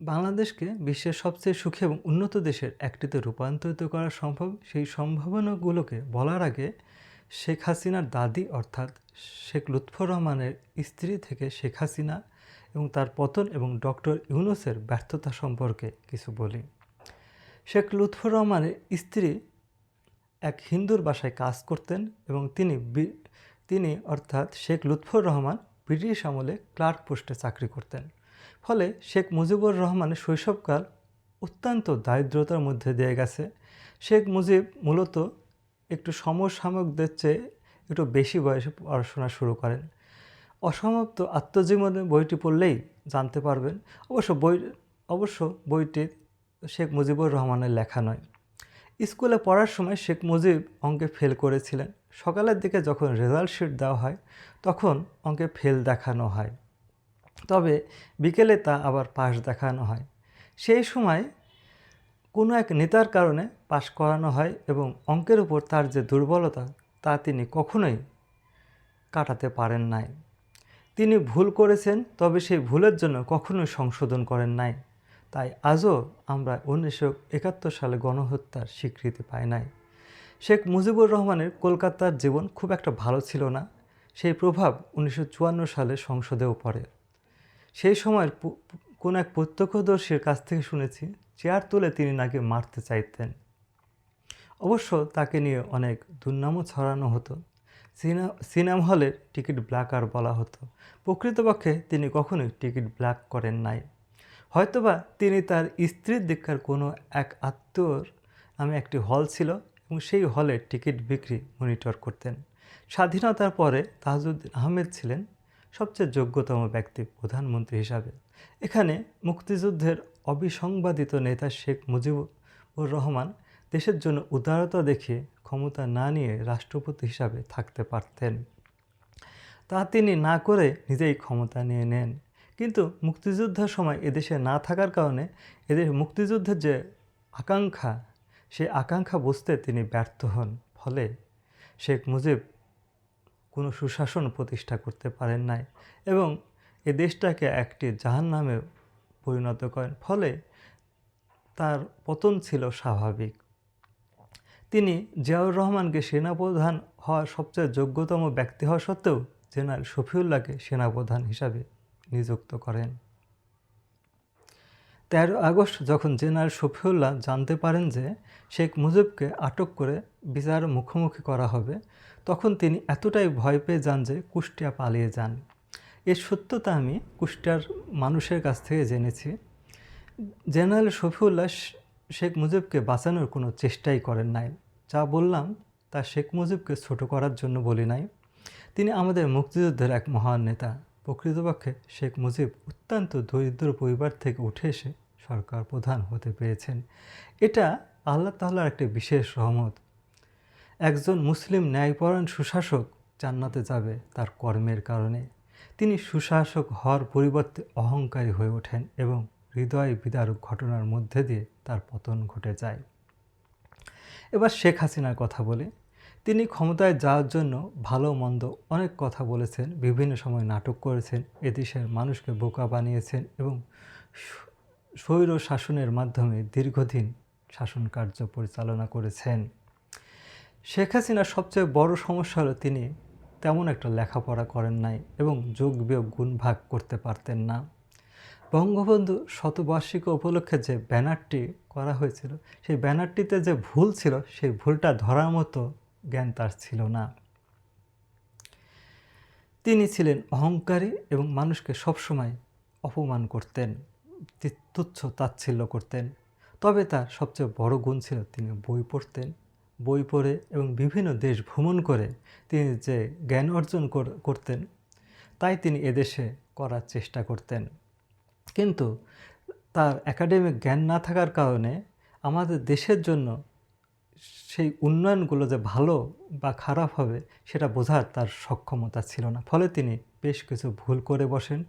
বাংলাদেশকে বিশ্বের সবচেয়ে সুখী এবং উন্নত দেশের একটিতে রূপান্তরিত করা সম্ভব, সেই সম্ভাবনাগুলোকে বলার আগে শেখ হাসিনার দাদি অর্থাৎ শেখ লুৎফর রহমানের স্ত্রী থেকে শেখ হাসিনা এবং তার পতন এবং ডক্টর ইউনুসের ব্যর্থতা সম্পর্কে কিছু বলি। শেখ লুৎফর রহমানের স্ত্রী এক হিন্দুর বাসায় কাজ করতেন এবং তিনি তিনি অর্থাৎ শেখ লুৎফর রহমান ব্রিটিশ আমলে ক্লার্ক পোস্টে চাকরি করতেন। ফলে শেখ মুজিবুর রহমানের শৈশবকাল অত্যন্ত দারিদ্রতার মধ্যে দিয়ে গেছে। শেখ মুজিব মূলত একটু সমসাময়িকদের চেয়ে একটু বেশি বয়সে পড়াশোনা শুরু করেন। অসমাপ্ত আত্মজীবনী বইটি পড়লেই জানতে পারবেন, অবশ্য বই, অবশ্য বইটি শেখ মুজিবুর রহমানের লেখা নয়। স্কুলে পড়ার সময় শেখ মুজিব অঙ্কে ফেল করেছিলেন। সকালের দিকে যখন রেজাল্ট শিট দেওয়া হয়, তখন অঙ্কে ফেল দেখানো হয়। তবে বিকেলে তা আবার পাশ দেখানো হয়। সেই সময় কোনো এক নেতার কারণে পাশ করানো হয় এবং অঙ্কের উপর তার যে দুর্বলতা, তা তিনি কখনোই কাটাতে পারেন নাই। তিনি ভুল করেছেন, তবে সেই ভুলের জন্য কখনোই সংশোধন করেন নাই। তাই আজও আমরা উনিশশো একাত্তর সালে গণহত্যার স্বীকৃতি পাই নাই। শেখ মুজিবুর রহমানের কলকাতার জীবন খুব একটা ভালো ছিল না। সেই প্রভাব উনিশশো চুয়ান্ন সালে সংসদেও পড়ে। সেই সময়ের কোন এক প্রত্যক্ষদর্শীর কাছ থেকে শুনেছি চেয়ার তুলে তিনি নাকি মারতে চাইতেন। অবশ্য তাকে নিয়ে অনেক দুর্নামও ছড়ানো হতো। সিনেমা হলের টিকিট ব্ল্যাকার বলা হতো। প্রকৃতপক্ষে তিনি কখনোই টিকিট ব্ল্যাক করেন নাই। হয়তোবা তিনি তার স্ত্রীর দীক্ষার কোনো এক আত্মীয়র নামে একটি হল ছিল এবং সেই হলে টিকিট বিক্রি মনিটর করতেন। স্বাধীনতার পরে তাজউদ্দিন আহমেদ ছিলেন সবচেয়ে যোগ্যতম ব্যক্তি প্রধানমন্ত্রী হিসাবে। এখানে মুক্তিযুদ্ধের অবিসংবাদিত নেতা শেখ মুজিবুর রহমান দেশের জন্য উদারতা দেখিয়ে ক্ষমতা না নিয়ে রাষ্ট্রপতি হিসাবে থাকতে পারতেন। তা তিনি না করে নিজেই ক্ষমতা নিয়ে নেন। কিন্তু মুক্তিযুদ্ধের সময় এদেশে না থাকার কারণে এদের মুক্তিযুদ্ধের যে আকাঙ্ক্ষা সেই আকাঙ্ক্ষা বুঝতে তিনি ব্যর্থ হন। ফলে শেখ মুজিব কোনো সুশাসন প্রতিষ্ঠা করতে পারেন নাই এবং এ দেশটাকে একটি জাহান নামে পরিণত করেন। ফলে তার পতন ছিল স্বাভাবিক। তিনি জিয়াউর রহমানকে সেনাপ্রধান হওয়ার সবচেয়ে যোগ্যতম ব্যক্তি হওয়া সত্ত্বেও জেনারেল শফিউল্লাহকে সেনাপ্রধান হিসাবে নিযুক্ত করেন। তেরো আগস্ট যখন জেনারেল শফিউল্লাহ জানতে পারেন যে শেখ মুজিবকে আটক করে বিচার মুখোমুখি করা হবে, তখন তিনি এতটাই ভয় পেয়ে যান যে কুষ্টিয়া পালিয়ে যান। এর সত্যতা আমি কুষ্টিয়ার মানুষের কাছ থেকে জেনেছি। জেনারেল শফিউল্লাহ শেখ মুজিবকে বাঁচানোর কোনো চেষ্টাই করেন নাই। যা বললাম তা শেখ মুজিবকে ছোট করার জন্য বলি নাই। তিনি আমাদের মুক্তিযুদ্ধের এক মহান নেতা। প্রকৃতপক্ষে শেখ মুজিব অত্যন্ত দরিদ্র পরিবার থেকে উঠে এসে সরকার প্রধান হতে পেরেছেন। এটা আল্লাহ তাআলার একটি বিশেষ রহমত। একজন মুসলিম ন্যায়পরায়ণ সুশাসক জান্নাতে যাবে তার কর্মের কারণে। তিনি সুশাসক হওয়ার পরিবর্তে অহংকারী হয়ে ওঠেন এবং হৃদয় বিদারক ঘটনার মধ্যে দিয়ে তার পতন ঘটে যায়। এবার শেখ হাসিনার কথা বলে। তিনি ক্ষমতায় যাওয়ার জন্য ভালো মন্দ অনেক কথা বলেছেন, বিভিন্ন সময় নাটক করেছেন, এদেশের মানুষকে বোকা বানিয়েছেন এবং স্বৈর শাসনের মাধ্যমে দীর্ঘদিন শাসন কার্য পরিচালনা করেছেন। শেখ হাসিনার সবচেয়ে বড় সমস্যা হলো তিনি তেমন একটা লেখাপড়া করেন নাই এবং যোগ বিয়োগ গুণ ভাগ করতে পারতেন না। বঙ্গবন্ধু শতবার্ষিকী উপলক্ষে যে ব্যানারটি করা হয়েছিল, সেই ব্যানারটিতে যে ভুল ছিল, সেই ভুলটা ধরার মতো জ্ঞান তার ছিল না। তিনি ছিলেন অহংকারী এবং মানুষকে সবসময় অপমান করতেন। তুচ্ছ তাচ্ছিল্য করতেন। তবে তার সবচেয়ে বড় গুণ ছিল তিনি বই পড়তেন। বই পড়ে এবং বিভিন্ন দেশ ভ্রমণ করে তিনি যে জ্ঞান অর্জন কর- করতেন, তাই তিনি এদেশে করার চেষ্টা করতেন। কিন্তু তার একাডেমিক জ্ঞান না থাকার কারণে আমাদের দেশের জন্য সেই উন্নয়নগুলো যে ভালো বা খারাপ হবে, সেটা বোঝার তার সক্ষমতা ছিল না। ফলে তিনি বেশ কিছু ভুল করে বসেন।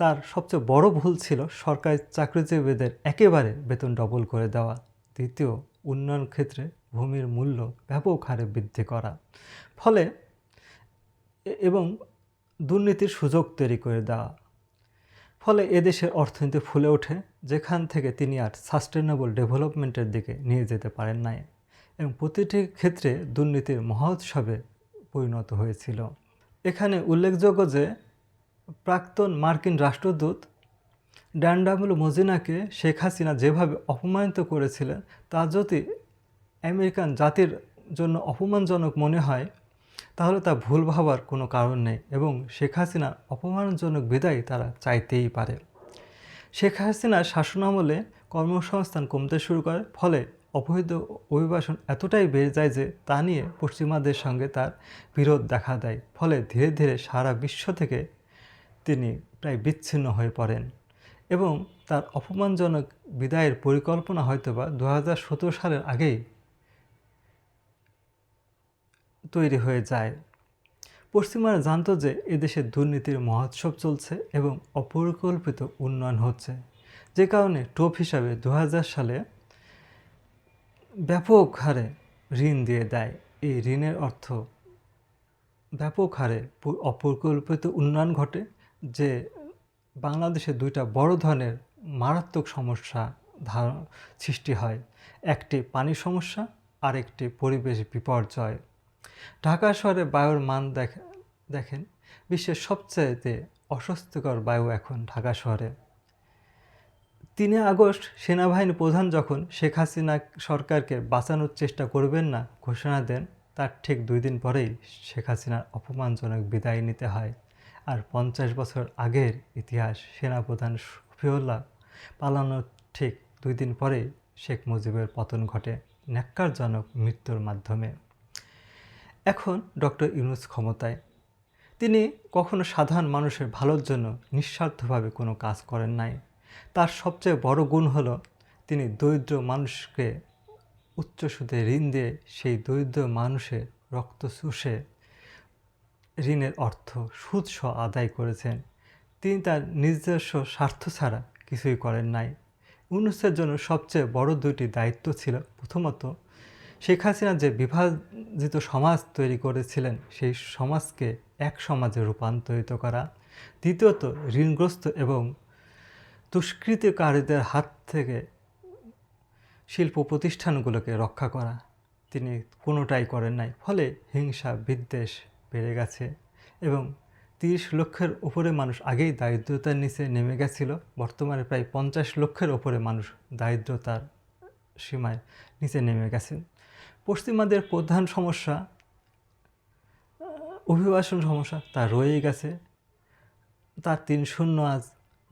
তার সবচেয়ে বড় ভুল ছিল সরকারি চাকরিজীবীদের একেবারে বেতন ডবল করে দেওয়া। দ্বিতীয়, উন্নয়ন ক্ষেত্রে ভূমির মূল্য ব্যাপক হারে বৃদ্ধি করা। ফলে এবং দুর্নীতির সুযোগ তৈরি করে দেওয়া। ফলে এদেশের অর্থনীতি ফুলে ওঠে, যেখান থেকে তিনি আর সাস্টেনেবল ডেভেলপমেন্টের দিকে নিয়ে যেতে পারেন নাই এবং প্রতিটি ক্ষেত্রে দুর্নীতির মহোৎসবে পরিণত হয়েছিল। এখানে উল্লেখযোগ্য যে প্রাক্তন মার্কিন রাষ্ট্রদূত ড্যান্ডামুল মজিনাকে শেখ হাসিনা যেভাবে অপমানিত করেছিলেন, তা যদি আমেরিকান জাতির জন্য অপমানজনক মনে হয়, তাহলে তা ভুল ভাবার কোনো কারণ নেই এবং শেখ হাসিনার অপমানজনক বিদায় তারা চাইতেই পারে। শেখ হাসিনার শাসনামলে কর্মসংস্থান কমতে শুরু করে, ফলে অবৈধ অভিবাসন এতটাই বেড়ে যায় যে তা নিয়ে পশ্চিমাদের সঙ্গে তার বিরোধ দেখা দেয়। ফলে ধীরে ধীরে সারা বিশ্ব থেকে তিনি প্রায় বিচ্ছিন্ন হয়ে পড়েন এবং তার অপমানজনক বিদায়ের পরিকল্পনা হয়তোবা দু হাজার সতেরো সালের আগেই তৈরি হয়ে যায়। পশ্চিমারা জানতো যে এদেশে দুর্নীতির মহোৎসব চলছে এবং অপরিকল্পিত উন্নয়ন হচ্ছে। যে কারণে টোপ হিসাবে দু হাজার সালে ব্যাপক হারে ঋণ দিয়ে দেয়। এই ঋণের অর্থ ব্যাপক হারে অপরিকল্পিত উন্নয়ন ঘটে যে বাংলাদেশে দুইটা বড় ধরনের মারাত্মক সমস্যা সৃষ্টি হয়। একটি পানি সমস্যা আর একটি পরিবেশ বিপর্যয়। ঢাকা শহরে বায়ুর মান দেখেন, বিশ্বের সবচাইতে অস্বস্তিকর বায়ু এখন ঢাকা শহরে। তিনে আগস্ট সেনাবাহিনী প্রধান যখন শেখ হাসিনা সরকারকে বাঁচানোর চেষ্টা করবেন না ঘোষণা দেন, তার ঠিক দুই দিন পরেই শেখ হাসিনার অপমানজনক বিদায় নিতে হয়। আর পঞ্চাশ বছর আগের ইতিহাস সেনাপ্রধান শফিউল্লাহ পালানোর ঠিক দুই দিন পরেই শেখ মুজিবের পতন ঘটে ন্যাক্কারজনক মৃত্যুর মাধ্যমে। এখন ডক্টর ইউনুস ক্ষমতায়। তিনি কখনো সাধারণ মানুষের ভালোর জন্য নিঃস্বার্থভাবে কোনো কাজ করেন নাই। তার সবচেয়ে বড় গুণ হলো তিনি দরিদ্র মানুষকে উচ্চ সুদে ঋণ দিয়ে সেই দরিদ্র মানুষের রক্ত শুষে ঋণের অর্থ সুদ সহ আদায় করেছেন। তিনি তার নিজস্ব স্বার্থ ছাড়া কিছুই করেন নাই। ইউনুসের জন্য সবচেয়ে বড় দুইটি দায়িত্ব ছিল প্রথমত, শেখ হাসিনা যে বিভাজিত সমাজ তৈরি করেছিলেন, সেই সমাজকে এক সমাজে রূপান্তরিত করা। দ্বিতীয়ত, ঋণগ্রস্ত এবং দুষ্কৃতিকারীদের হাত থেকে শিল্প প্রতিষ্ঠানগুলোকে রক্ষা করা। তিনি কোনোটাই করেন নাই, ফলে হিংসা বিদ্বেষ বেড়ে গেছে এবং তিরিশ লক্ষের উপরে মানুষ আগেই দারিদ্রতার নিচে নেমে গেছিল। বর্তমানে প্রায় পঞ্চাশ লক্ষের ওপরে মানুষ দারিদ্রতার সীমায় নিচে নেমে গেছেন পশ্চিমাদের প্রধান সমস্যা অভিবাসন সমস্যা তা রয়েই গেছে। তার তিন শূন্য আজ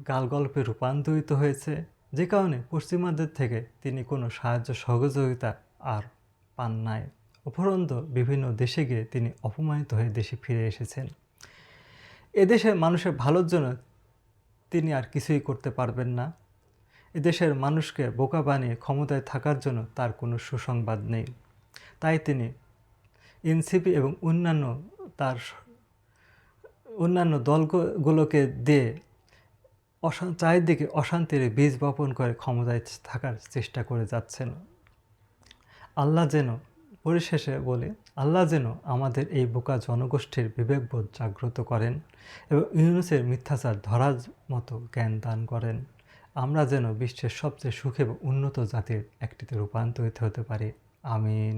গালগল্পে রূপান্তরিত হয়েছে। যে কারণে পশ্চিমাদের থেকে তিনি কোনো সাহায্য সহযোগিতা আর পান নাই। উপরন্ত বিভিন্ন দেশে গিয়ে তিনি অপমানিত হয়ে দেশে ফিরে এসেছেন। এদেশের মানুষের ভালোর জন্য তিনি আর কিছুই করতে পারবেন না। এদেশের মানুষকে বোকা বানিয়ে ক্ষমতায় থাকার জন্য তার কোনো সুসংবাদ নেই। তাই তিনি এনসিপি এবং অন্যান্য তার অন্যান্য দলগুলোকে দিয়ে অশান চারিদিকে অশান্তির বীজ বপন করে ক্ষমতায় থাকার চেষ্টা করে যাচ্ছেন। আল্লাহ যেন পরিশেষে বলে, আল্লাহ যেন আমাদের এই বোকা জনগোষ্ঠীর বিবেকবোধ জাগ্রত করেন এবং ইউনুসের মিথ্যাচার ধরার মতো জ্ঞান দান করেন। আমরা যেন বিশ্বের সবচেয়ে সুখে এবং উন্নত জাতির একটিতে রূপান্তরিত হতে পারি। আমিন।